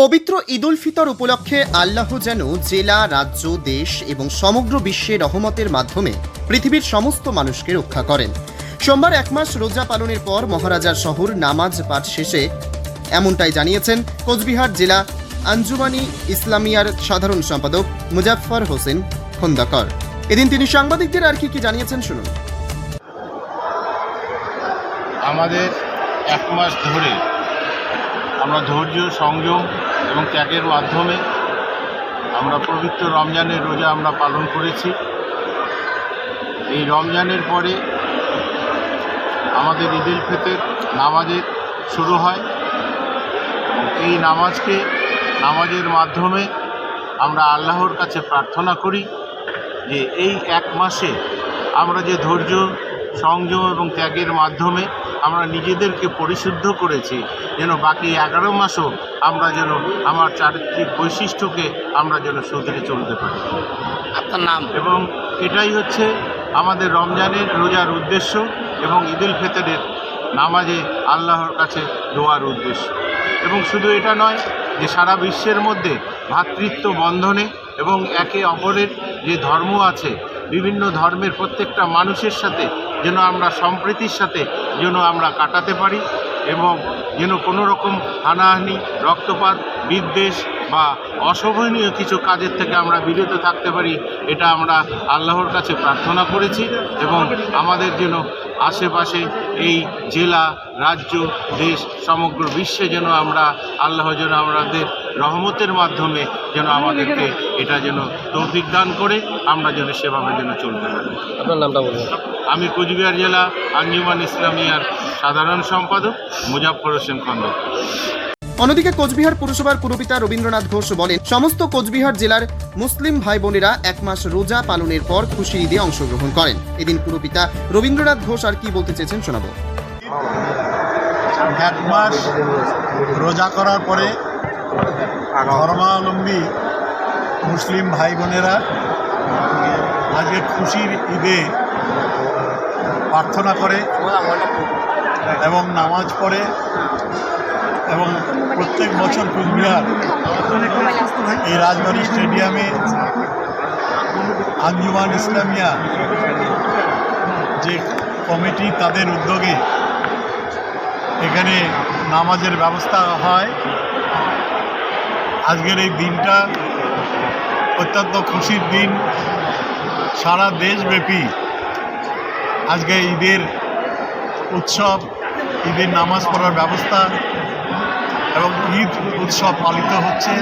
পবিত্র ঈদুল ফিতর উপলক্ষে আল্লাহ যেন জেলা, রাজ্য, দেশ এবং সমগ্র বিশ্বে রহমতের মাধ্যমে পৃথিবীর সমস্ত মানুষকে রক্ষা করেন। সোমবার এক মাস রোজা পালনের পর মহারাজার শহর নামাজ পাঠ শেষে এমনটাই জানিয়েছেন কোচবিহার জেলা আঞ্জুমানি ইসলামিয়ার সাধারণ সম্পাদক মুজাফফর হোসেন খন্দকর। এদিন তিনি সাংবাদিকদের আর কি কি জানিয়েছেন শুনুন। আমাদের এক মাস ধরে আমরা ধৈর্য, সংযম এবং ত্যাগের মাধ্যমে আমরা পবিত্র রমজানের রোজা আমরা পালন করেছি। এই রমজানের পরে আমাদের ঈদুল ফিতর নামাজের শুরু হয়। এই নামাজকে নামাজের মাধ্যমে আমরা আল্লাহর কাছে প্রার্থনা করি যে এই এক মাসে আমরা যে ধৈর্য, সংযম এবং ত্যাগের মাধ্যমে আমরা নিজেদেরকে পরিশুদ্ধ করেছি। যেন বাকি এগারো মাসও আমরা যেন আমার চারিত্রিক বৈশিষ্ট্যকে আমরা যেন শুধরে চলতে পারি। আপনার নাম? এবং এটাই হচ্ছে আমাদের রমজানের রোজার উদ্দেশ্য এবং ঈদুল ফেতরের নামাজে আল্লাহর কাছে দোয়ার উদ্দেশ্য। এবং শুধু এটা নয় যে সারা বিশ্বের মধ্যে ভ্রাতৃত্ব বন্ধনে এবং একে অপরের যে ধর্ম আছে বিভিন্ন ধর্মের প্রত্যেকটা মানুষের সাথে যেন আমরা সম্প্রীতির সাথে যেন আমরা কাটাতে পারি এবং যেন কোনো রকম হানাহানি, রক্তপাত, বিদ্বেষ বা অশোভনীয় কিছু কাজের থেকে আমরা বিরত থাকতে পারি, এটা আমরা আল্লাহর কাছে প্রার্থনা করেছি এবং আমাদের যেন আশেপাশে এই জেলা রাজ্য দেশ সমগ্র বিশ্বে যেন আমরা আল্লাহ যেন আমাদের রহমতের মাধ্যমে যেন আমাদেরকে এটা যেন তৌফিক দান করে আমরা যেন সেভাবে যেন চলতে পারি। আপনার নামটা বলুন। আমি কুচবিহার জেলা আঞ্জুমান ইসলামিয়ার সাধারণ সম্পাদক মুজাফর হোসেন খন্দকার। অন্যদিকে কোচবিহার পুরসভার পুরপিতা রবীন্দ্রনাথ ঘোষ বলেন, সমস্ত কোচবিহার জেলার মুসলিম ভাই বোনেরা এক মাস রোজা পালনের পর খুশি ঈদে অংশগ্রহণ করেন। এদিন পুরপিতা রবীন্দ্রনাথ ঘোষ আর কি বলতে চেয়েছেন শোনাব। এক মাস রোজা করার পরে ধর্মাবলম্বী মুসলিম ভাই বোনেরা আজকে খুশির ঈদে প্রার্থনা করে এবং নামাজ পড়ে এবং প্রত্যেক বছর কুচবিহার এই রাজবাড়ি স্টেডিয়ামে আঞ্জুমান ইসলামিয়া যে কমিটি তাদের উদ্যোগে এখানে নামাজের ব্যবস্থা হয়। আজকের এই দিনটা অত্যন্ত খুশির দিন। সারা দেশব্যাপী আজকে ঈদের উৎসব, ঈদের নামাজ পড়ার ব্যবস্থা এবং ঈদ উৎসব পালিত হচ্ছে।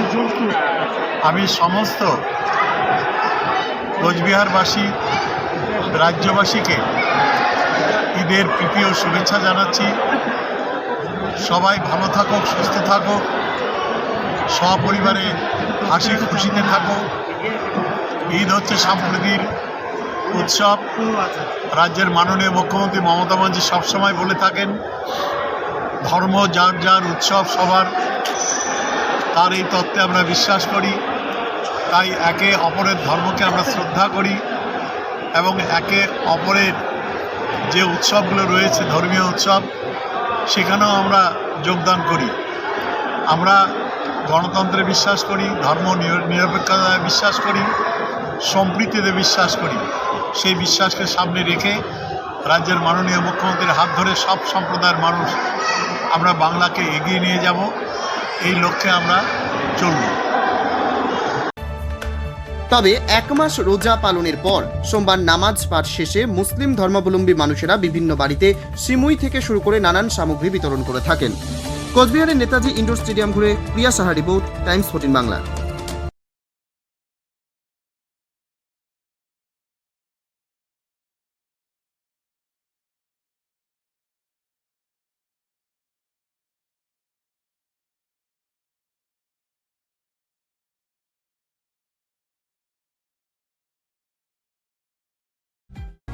আমি সমস্ত কোচবিহারবাসী, রাজ্যবাসীকে ঈদের প্রীতি ও শুভেচ্ছা জানাচ্ছি। সবাই ভালো থাকুক, সুস্থ থাকুক, সপরিবারে হাসি খুশিতে থাকুক। ঈদ হচ্ছে সম্প্রীতির উৎসব। রাজ্যের মাননীয় মুখ্যমন্ত্রী মমতা ব্যানার্জি সবসময় বলে থাকেন ধর্ম, যার যার উৎসব, সবার তার এই তত্ত্বে আমরা বিশ্বাস করি। তাই একে অপরের ধর্মকে আমরা শ্রদ্ধা করি এবং একে অপরের যে উৎসবগুলো রয়েছে, ধর্মীয় উৎসব, সেখানেও আমরা যোগদান করি। আমরা গণতন্ত্রে বিশ্বাস করি, ধর্ম নিরপেক্ষতায় বিশ্বাস করি, সম্প্রীতিতে বিশ্বাস করি। সেই বিশ্বাসকে সামনে রেখে রাজ্যের মাননীয় মুখ্যমন্ত্রীর হাত ধরে সব সম্প্রদায়ের মানুষ আমরা বাংলাকে এগিয়ে নিয়ে যাব। এই লক্ষ্যে আমরা চলব। তবে এক মাস রোজা পালনের পর সোমবার নামাজ পাঠ শেষে মুসলিম ধর্মাবলম্বী মানুষেরা বিভিন্ন বাড়িতে সিমুই থেকে শুরু করে নানান সামগ্রী বিতরণ করে থাকেন। কোচবিহারের নেতাজি ইন্ডোর স্টেডিয়াম ঘুরে Priya Saha report, Times Fourteen Bangla.